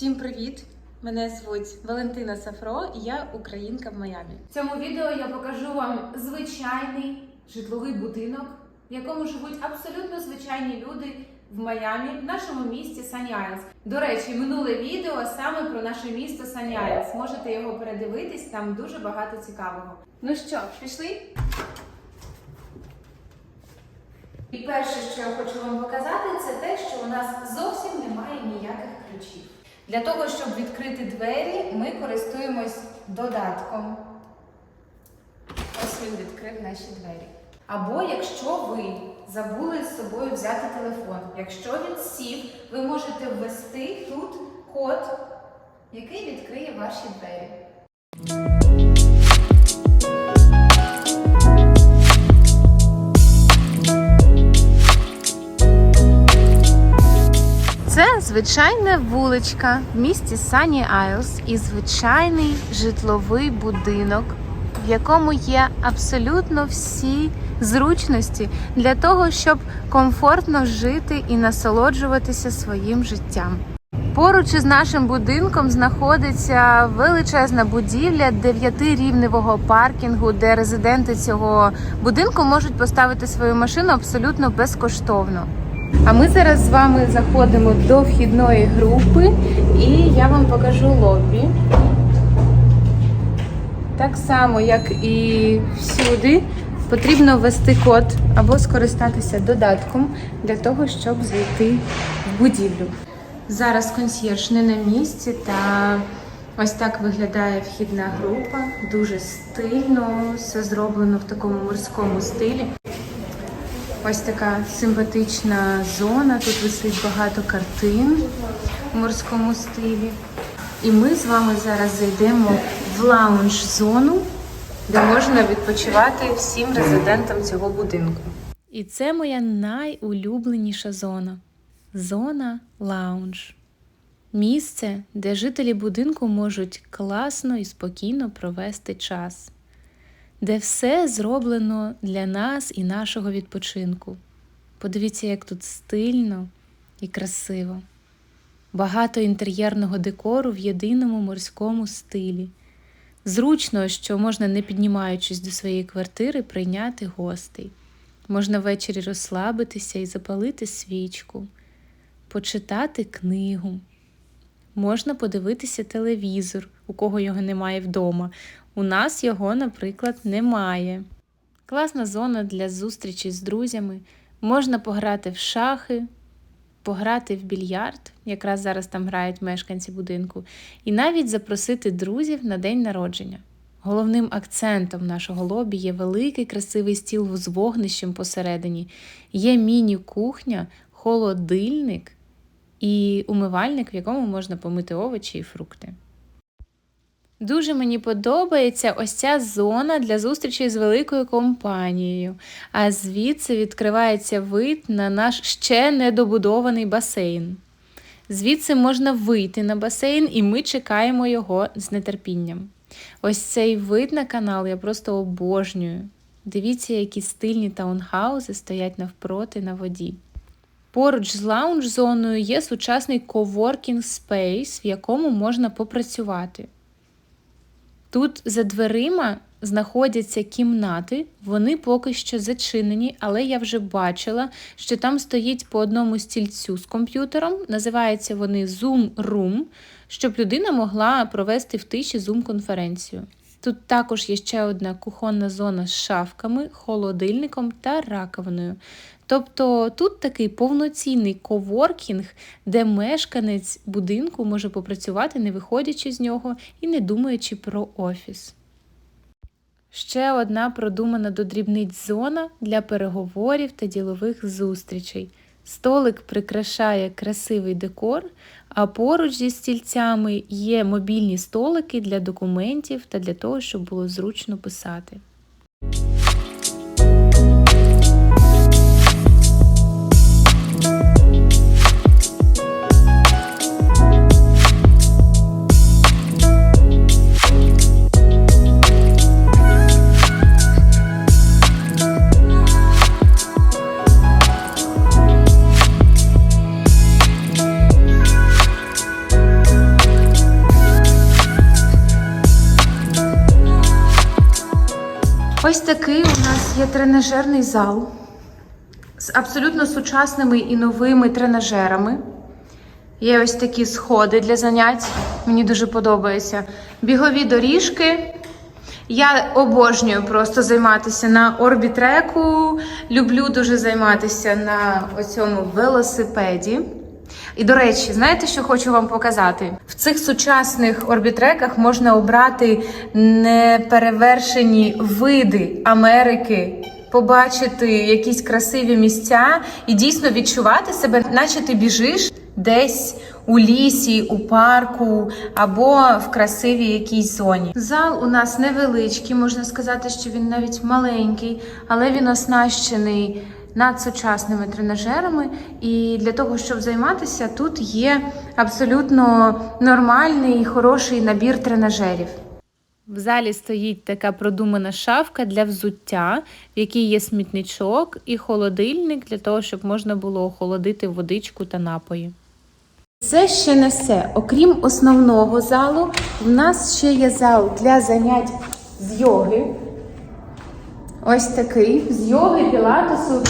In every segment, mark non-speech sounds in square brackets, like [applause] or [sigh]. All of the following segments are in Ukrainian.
Всім привіт! Мене звуть Валентина Сафро, і я українка в Майамі. В цьому відео я покажу вам звичайний житловий будинок, в якому живуть абсолютно звичайні люди в Майамі, в нашому місті Сані Айлс. До речі, минуле відео саме про наше місто Сані Айлс. Можете його передивитись, там дуже багато цікавого. Ну що, пішли? І перше, що я хочу вам показати, це те, що у нас зовсім немає ніяких ключів. Для того, щоб відкрити двері, ми користуємось додатком. Ось він відкрив наші двері. Або якщо ви забули з собою взяти телефон, якщо він сів, ви можете ввести тут код, який відкриє ваші двері. Звичайна вуличка в місті Сані Айлс і звичайний житловий будинок, в якому є абсолютно всі зручності для того, щоб комфортно жити і насолоджуватися своїм життям. Поруч із нашим будинком знаходиться величезна будівля дев'ятирівневого паркінгу, де резиденти цього будинку можуть поставити свою машину абсолютно безкоштовно. А ми зараз з вами заходимо до вхідної групи, і я вам покажу лобі. Так само, як і всюди, потрібно ввести код або скористатися додатком для того, щоб зайти в будівлю. Зараз консьєрж не на місці, та ось так виглядає вхідна група. Дуже стильно, все зроблено в такому морському стилі. Ось така симпатична зона. Тут висить багато картин в морському стилі. І ми з вами зараз зайдемо в лаунж-зону, де можна відпочивати всім резидентам цього будинку. І це моя найулюбленіша зона зона лаунж. Місце, де жителі будинку можуть класно і спокійно провести час де все зроблено для нас і нашого відпочинку. Подивіться, як тут стильно і красиво. Багато інтер'єрного декору в єдиному морському стилі. Зручно, що можна, не піднімаючись до своєї квартири, прийняти гостей. Можна ввечері розслабитися і запалити свічку, почитати книгу. Можна подивитися телевізор, у кого його немає вдома. У нас його, наприклад, немає. Класна зона для зустрічі з друзями. Можна пограти в шахи, пограти в більярд, якраз зараз там грають мешканці будинку, і навіть запросити друзів на день народження. Головним акцентом нашого лобі є великий красивий стіл з вогнищем посередині, є міні-кухня, холодильник і умивальник, в якому можна помити овочі і фрукти. Дуже мені подобається ось ця зона для зустрічі з великою компанією, а звідси відкривається вид на наш ще недобудований басейн. Звідси можна вийти на басейн, і ми чекаємо його з нетерпінням. Ось цей вид на канал я просто обожнюю. Дивіться, які стильні таунхаузи стоять навпроти на воді. Поруч з лаунж-зоною є сучасний коворкінг спейс, в якому можна попрацювати. Тут за дверима знаходяться кімнати, вони поки що зачинені, але я вже бачила, що там стоїть по одному стільцю з комп'ютером. Називаються вони Zoom Room, щоб людина могла провести в тиші Zoom-конференцію. Тут також є ще одна кухонна зона з шафками, холодильником та раковиною. Тобто тут такий повноцінний коворкінг, де мешканець будинку може попрацювати, не виходячи з нього і не думаючи про офіс. Ще одна продумана до дрібниць зона для переговорів та ділових зустрічей. Столик прикрашає красивий декор, а поруч зі стільцями є мобільні столики для документів та для того, щоб було зручно писати. Такий у нас є тренажерний зал з абсолютно сучасними і новими тренажерами. Є ось такі сходи для занять. Мені дуже подобається. Бігові доріжки. Я обожнюю просто займатися на орбітреку. Люблю дуже займатися на оцьому велосипеді. І до речі, знаєте, що хочу вам показати? В цих сучасних орбітреках можна обрати неперевершені види Америки, побачити якісь красиві місця і дійсно відчувати себе, наче ти біжиш десь у лісі, у парку або в красивій якійсь зоні. Зал у нас невеличкий, можна сказати, що він навіть маленький, але він оснащений надсучасними тренажерами. І для того, щоб займатися, тут є абсолютно нормальний і хороший набір тренажерів. В залі стоїть така продумана шафка для взуття, в якій є смітничок і холодильник для того, щоб можна було охолодити водичку та напої. Це ще не все. Окрім основного залу, в нас ще є зал для занять з йоги. Ось такий з йоги, пілатесу.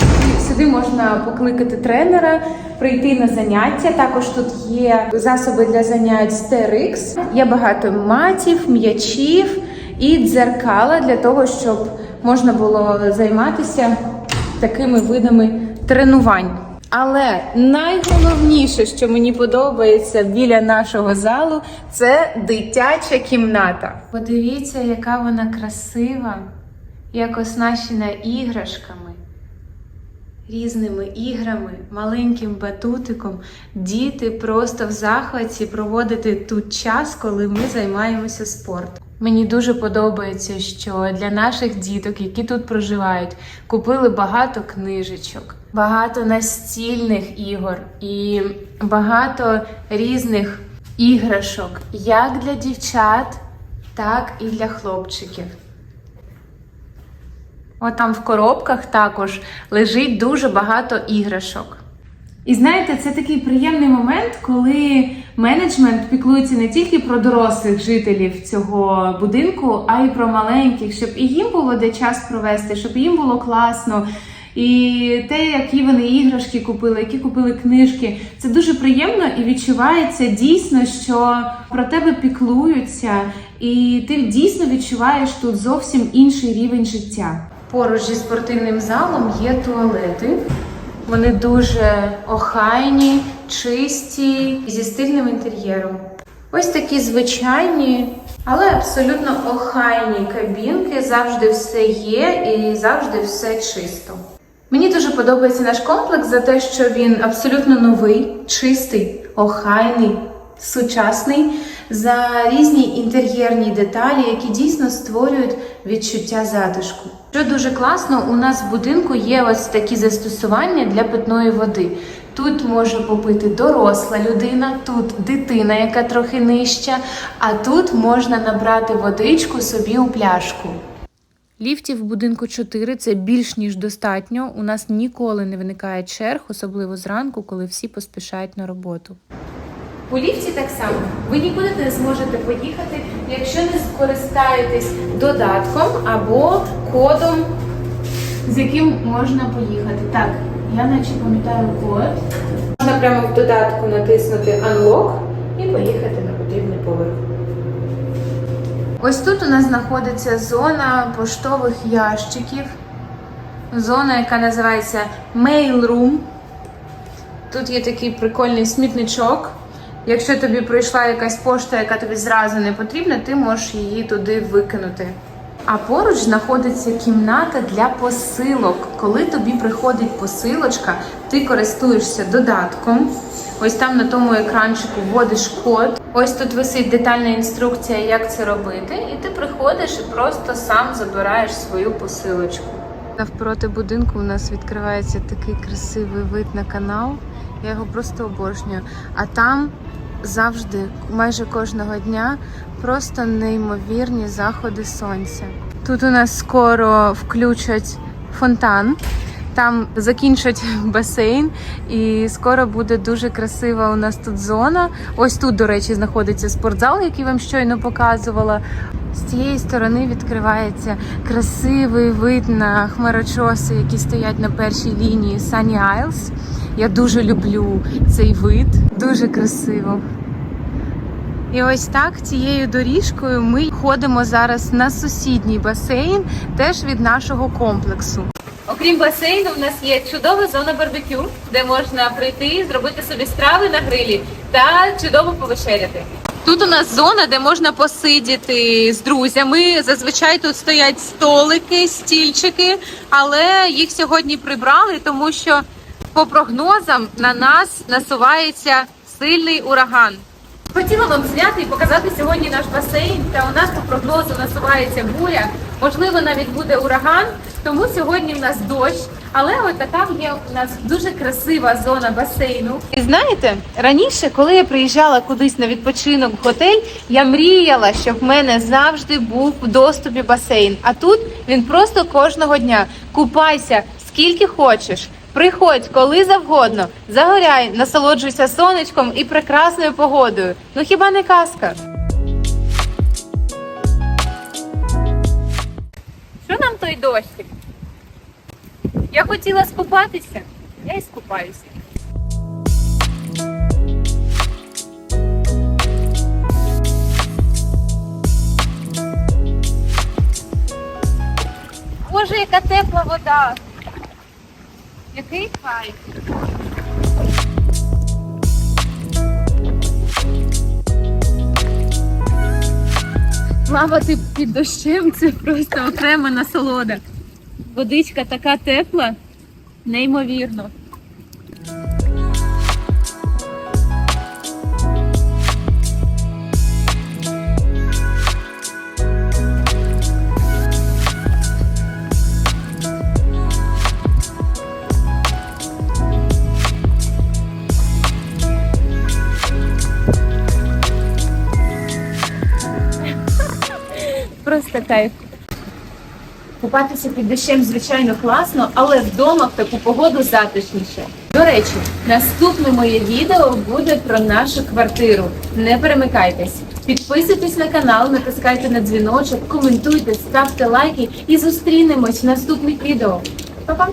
Сюди можна покликати тренера, прийти на заняття. Також тут є засоби для занять з TRX. Є багато матів, м'ячів і дзеркала для того, щоб можна було займатися такими видами тренувань. Але найголовніше, що мені подобається біля нашого залу, це дитяча кімната. Подивіться, яка вона красива, як оснащена іграшками, різними іграми, маленьким батутиком. Діти просто в захваті проводити тут час, коли ми займаємося спортом. Мені дуже подобається, що для наших діток, які тут проживають, купили багато книжечок, багато настільних ігор і багато різних іграшок, як для дівчат, так і для хлопчиків. От там в коробках також лежить дуже багато іграшок. І знаєте, це такий приємний момент, коли менеджмент піклується не тільки про дорослих жителів цього будинку, а й про маленьких, щоб і їм було де час провести, щоб їм було класно. І те, які вони іграшки купили, які купили книжки, це дуже приємно і відчувається дійсно, що про тебе піклуються, і ти дійсно відчуваєш тут зовсім інший рівень життя. Поруч зі спортивним залом є туалети. Вони дуже охайні, чисті, зі стильним інтер'єром. Ось такі звичайні, але абсолютно охайні кабінки. Завжди все є і завжди все чисто. Мені дуже подобається наш комплекс за те, що він абсолютно новий, чистий, охайний, сучасний, за різні інтер'єрні деталі, які дійсно створюють відчуття затишку. Що дуже класно, у нас в будинку є ось такі застосування для питної води. Тут може попити доросла людина, тут дитина, яка трохи нижча, а тут можна набрати водичку собі у пляшку. Ліфтів в будинку 4 це більш ніж достатньо. У нас ніколи не виникає черг, особливо зранку, коли всі поспішають на роботу. У ліфті так само. Ви нікуди не зможете поїхати, якщо не скористаєтесь додатком або кодом, з яким можна поїхати. Так, я наче пам'ятаю код. Можна прямо в додатку натиснути Unlock і поїхати на потрібний поверх. Ось тут у нас знаходиться зона поштових ящиків. Зона, яка називається Mail Room. Тут є такий прикольний смітничок. Якщо тобі прийшла якась пошта, яка тобі зразу не потрібна, ти можеш її туди викинути. А поруч знаходиться кімната для посилок. Коли тобі приходить посилочка, ти користуєшся додатком. Ось там на тому екранчику вводиш код. Ось тут висить детальна інструкція, як це робити, і ти приходиш і просто сам забираєш свою посилочку. Навпроти будинку у нас відкривається такий красивий вид на канал. Я його просто обожнюю. А там завжди, майже кожного дня, просто неймовірні заходи сонця. Тут у нас скоро включать фонтан. Там закінчать [laughs] басейн, і скоро буде дуже красива у нас тут зона. Ось тут, до речі, знаходиться спортзал, який вам щойно показувала. З цієї сторони відкривається красивий вид на хмарочоси, які стоять на першій лінії Sunny Isles. Я дуже люблю цей вид, дуже красиво. І ось так цією доріжкою ми ходимо зараз на сусідній басейн, теж від нашого комплексу. Окрім басейну, в нас є чудова зона барбекю, де можна прийти, зробити собі страви на грилі та чудово повечеряти. Тут у нас зона, де можна посидіти з друзями. Зазвичай тут стоять столики, стільчики, але їх сьогодні прибрали, тому що по прогнозам на нас насувається сильний ураган. Хотіла вам зняти і показати сьогодні наш басейн. Та у нас по прогнозу насувається буря. Можливо, навіть буде ураган. Тому сьогодні в нас дощ. Але от така є у нас дуже красива зона басейну. І знаєте, раніше, коли я приїжджала кудись на відпочинок в готель, я мріяла, щоб в мене завжди був в доступі басейн. А тут він просто кожного дня. Купайся скільки хочеш. Приходь коли завгодно, загоряй, насолоджуйся сонечком і прекрасною погодою. Ну хіба не казка? Що нам той дощик? Я хотіла скупатися, я й скупаюся. Боже, яка тепла вода! Який кайф! Плавати під дощем це просто окрема насолода. Водичка така тепла, неймовірно. Просто кайф. Купатися під дощем, звичайно, класно, але вдома в таку погоду затишніше. До речі, наступне моє відео буде про нашу квартиру. Не перемикайтесь. Підписуйтесь на канал, натискайте на дзвіночок, коментуйте, ставте лайки і зустрінемось в наступних відео. Па-па!